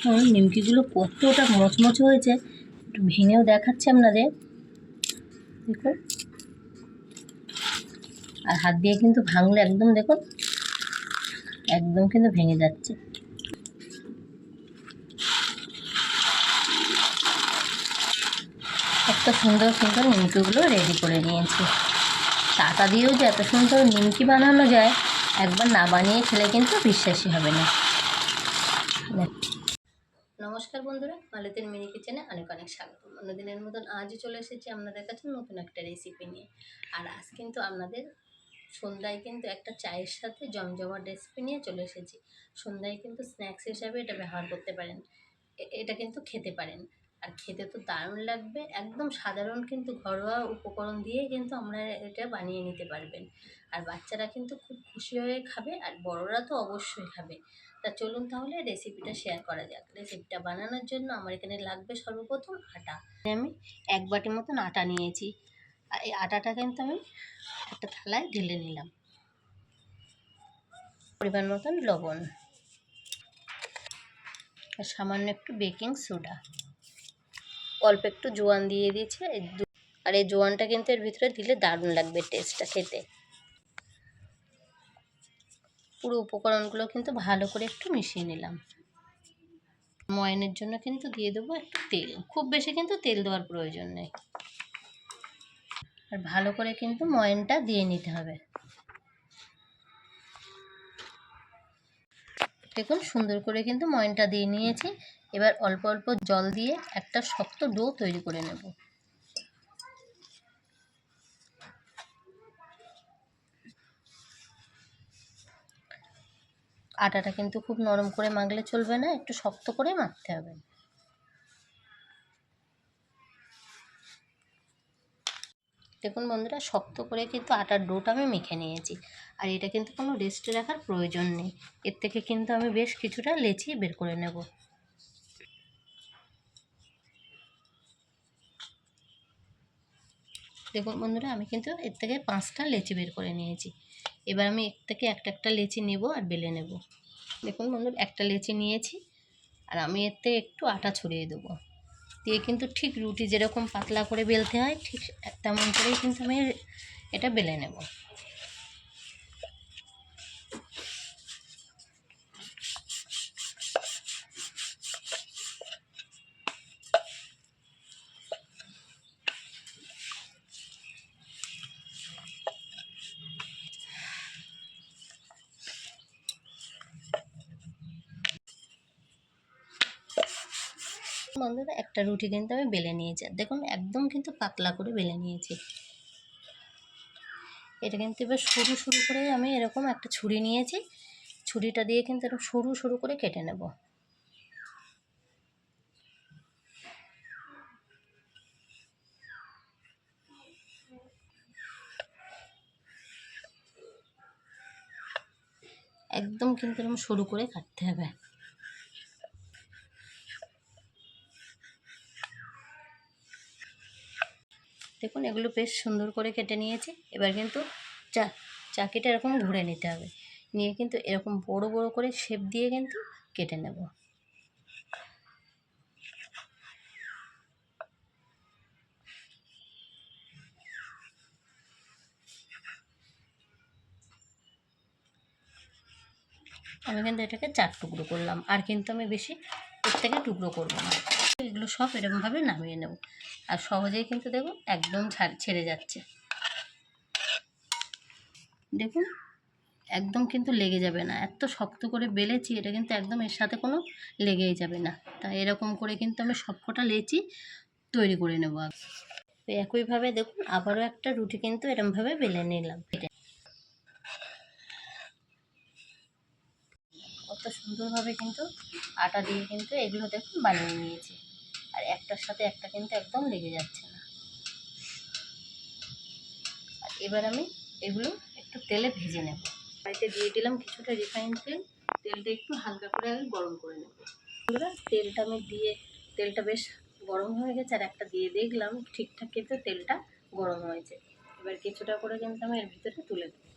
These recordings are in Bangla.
হুম, নিমকিগুলো কতটা মচমচে হয়েছে। একটু ভেঙেও দেখাচ্ছি আপনাদের। দেখুন। আর হাত দিয়ে কিন্তু ভাঙলে একদম দেখুন একদম কিন্তু ভেঙে যাচ্ছে। এত সুন্দর সুন্দর নিমকিগুলো রেডি করে নিয়েছি। টাকা দিয়েও যে এত সুন্দর নিমকি বানানো যায় একবার না বানিয়ে খেলে কিন্তু বিশ্বাসই হবে না। নমস্কার বন্ধুরা, মালতীর মিনি কিচেনে অনেক অনেক স্বাগত। অন্যদিনের মতন আজও চলে এসেছি আপনাদের কাছে নতুন একটা রেসিপি নিয়ে। আর আজ কিন্তু আপনাদের সন্ধ্যায় কিন্তু একটা চায়ের সাথে জমজমাট রেসিপি নিয়ে চলে এসেছি। সন্ধ্যায় কিন্তু স্ন্যাক্স হিসাবে এটা ব্যবহার করতে পারেন। এটা কিন্তু খেতে পারেন। আর খেতে তো দারুণ লাগবে, একদম সাধারণ কিন্তু ঘরোয়া উপকরণ দিয়ে কিন্তু আমরা এটা বানিয়ে নিতে পারবেন। আর বাচ্চারা কিন্তু খুব খুশি হয়ে খাবে, আর বড়রা তো অবশ্যই খাবে। তা চলুন তাহলে রেসিপিটা শেয়ার করা যাক। রেসিপিটা বানানোর জন্য আমার এখানে লাগবে সর্বপ্রথম আটা। আমি এক বাটি মতন আটা নিয়েছি। এই আটাটা কিন্তু আমি একটা থালায় ঢেলে নিলাম। পরিমাণ মতন লবণ। আর সামান্য একটু বেকিং সোডা অল্প একটু জোয়ান দিয়ে দিয়েছে। আর এই জোয়ানটা কিন্তু এর ভিতরে দিলে দারুণ লাগবে টেস্টটা খেতে। পুরো উপকরণগুলো কিন্তু ভালো করে একটু মিশিয়ে নিলাম। ময়নের জন্য কিন্তু দিয়ে দেবো একটু তেল। খুব বেশি কিন্তু তেল দেওয়ার প্রয়োজন নেই। আর ভালো করে কিন্তু ময়নটা দিয়ে নিতে হবে। দেখুন, সুন্দর করে কিন্তু ময়নটা দিয়ে নিয়েছি। এবার অল্প অল্প জল দিয়ে একটা শক্ত ডো তৈরি করে নেব। আটাটা কিন্তু খুব নরম করে মাখলে চলবে না, একটু শক্ত করে মাখতে হবে। দেখুন বন্ধুরা, শক্ত করে কিন্তু আটার ডোটা আমি মেখে নিয়েছি, আর এটা কিন্তু কোনো রেস্টে রাখার প্রয়োজন নেই। এর থেকে কিন্তু আমি বেশ কিছুটা লেচি বের করে নেব। দেখুন বন্ধুরা, আমি কিন্তু এর থেকে পাঁচটা লেচি বের করে নিয়েছি। এবার আমি এর থেকে একটা একটা লেচি নেব আর বেলে নেব। দেখুন বন্ধুরা, একটা লেচি নিয়েছি আর আমি থেকে একটু আটা ছড়িয়ে দেবো। দিয়ে কিন্তু ঠিক রুটি যেরকম পাতলা করে বেলতে হয়, ঠিক তেমন করেই কিন্তু আমি এটা বেলে নেব। বন্ধুরা, একটা রুটি কিন্তু আমি বেলে নিয়েছি। দেখুন, একদম কিন্তু পাতলা করে বেলে নিয়েছি। এটা কিন্তু এবার সরু সরু করে আমি এরকম একটা ছুরি নিয়েছি। ছুরিটা দিয়ে কিন্তু এরকম সরু সরু করে কেটে নেব। একদম কিন্তু এরকম সরু করে কাটতে হবে। দেখুন, এগুলো বেশ সুন্দর করে কেটে নিয়েছি। এবার কিন্তু চা, চাকিটা এরকম ঘুরে নিতে হবে। নিয়ে কিন্তু এরকম বড় বড় করে শেপ দিয়ে কিন্তু কেটে নেব। আমি কিন্তু এটাকে চার টুকরো করলাম। আর কিন্তু আমি বেশি থেকে টুকরো করব না। এগুলো সব এরকমভাবে নামিয়ে নেব। আর সহজেই কিন্তু দেখুন একদম ছাড় যাচ্ছে। দেখুন, একদম কিন্তু লেগে যাবে না। এত শক্ত করে বেলেছি, এটা কিন্তু একদম এর সাথে কোনো লেগেই যাবে না। তাই এরকম করে কিন্তু আমি সবকটা লেচি তৈরি করে নেব তো একইভাবে দেখুন, আবারও একটা রুটি কিন্তু এরমভাবে বেলে নিলাম। কত সুন্দরভাবে কিন্তু আটা দিয়ে কিন্তু এগুলো দেখুন বানিয়ে নিয়েছি। আর একটার সাথে একটা কিন্তু একদম লেগে যাচ্ছে না। আর এবার আমি এগুলো একটু তেলে ভেজে নেব। বাড়িতে দিয়ে দিলাম কিছুটা রিফাইন তেল। তেলটা একটু হালকা করে আমি গরম করে নেব। তেলটা আমি দিয়ে, তেলটা বেশ গরম হয়ে গেছে আর একটা দিয়ে দেখলাম ঠিকঠাক কিন্তু তেলটা গরম হয়েছে। এবার কিছুটা করে কিন্তু আমি এর ভিতরে তুলে দেবো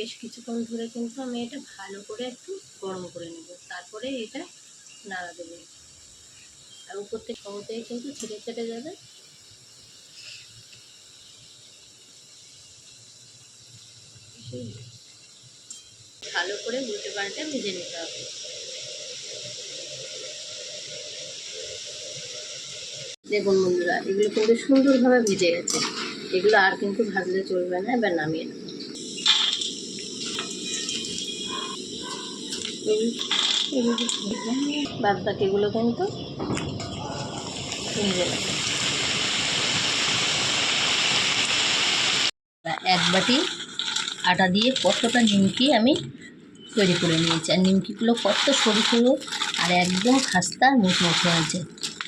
বেশ কিছুক্ষণ ধরে কিন্তু আমি এটা ভালো করে একটু গরম করে নেব। তারপরে এটা নাড়া দেবো। আর উপর থেকে সহজেই কিন্তু ছেড়ে ছেড়ে যাবে। ভালো করে উল্টে পাল্টে ভেজে নিতে হবে। দেখুন বন্ধুরা, এগুলো কিন্তু সুন্দরভাবে ভেজে গেছে। এগুলো আর কিন্তু ভাজলে চলবে না, এবার নামিয়ে নেব। বাদ বাকিগুলো কিন্তু এক বাটি আটা দিয়ে কতটা নিমকি আমি তৈরি করে নিয়েছি। আর নিমকিগুলো কত সরু সরু আর একদম খাস্তা মুচমুচে হয়েছে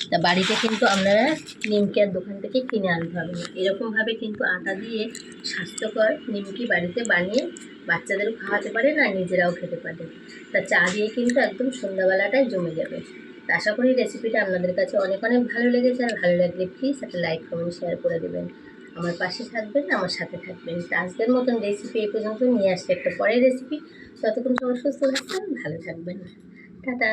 তা বাড়িতে কিন্তু আপনারা নিমকি আর দোকান থেকে কিনে আনতে হবে না। এরকমভাবে কিন্তু আটা দিয়ে স্বাস্থ্যকর নিমকি বাড়িতে বানিয়ে বাচ্চাদেরও খাওয়াতে পারেন আর নিজেরাও খেতে পারেন তা চা দিয়ে কিন্তু একদম সন্ধ্যাবেলাটাই জমে যাবে। আশা করি রেসিপিটা আপনাদের কাছে অনেক অনেক ভালো লেগেছে। আর ভালো লাগলে প্লিজ একটা লাইক কমেন্ট শেয়ার করে দেবেন। আমার পাশে থাকবেন, আমার সাথে থাকবেন। আজকের মতন রেসিপি এই পর্যন্ত নিয়ে আসছে একটা পরের রেসিপি ততক্ষণ সবাই সুস্থ থাকবেন, ভালো থাকবেন। টাটা!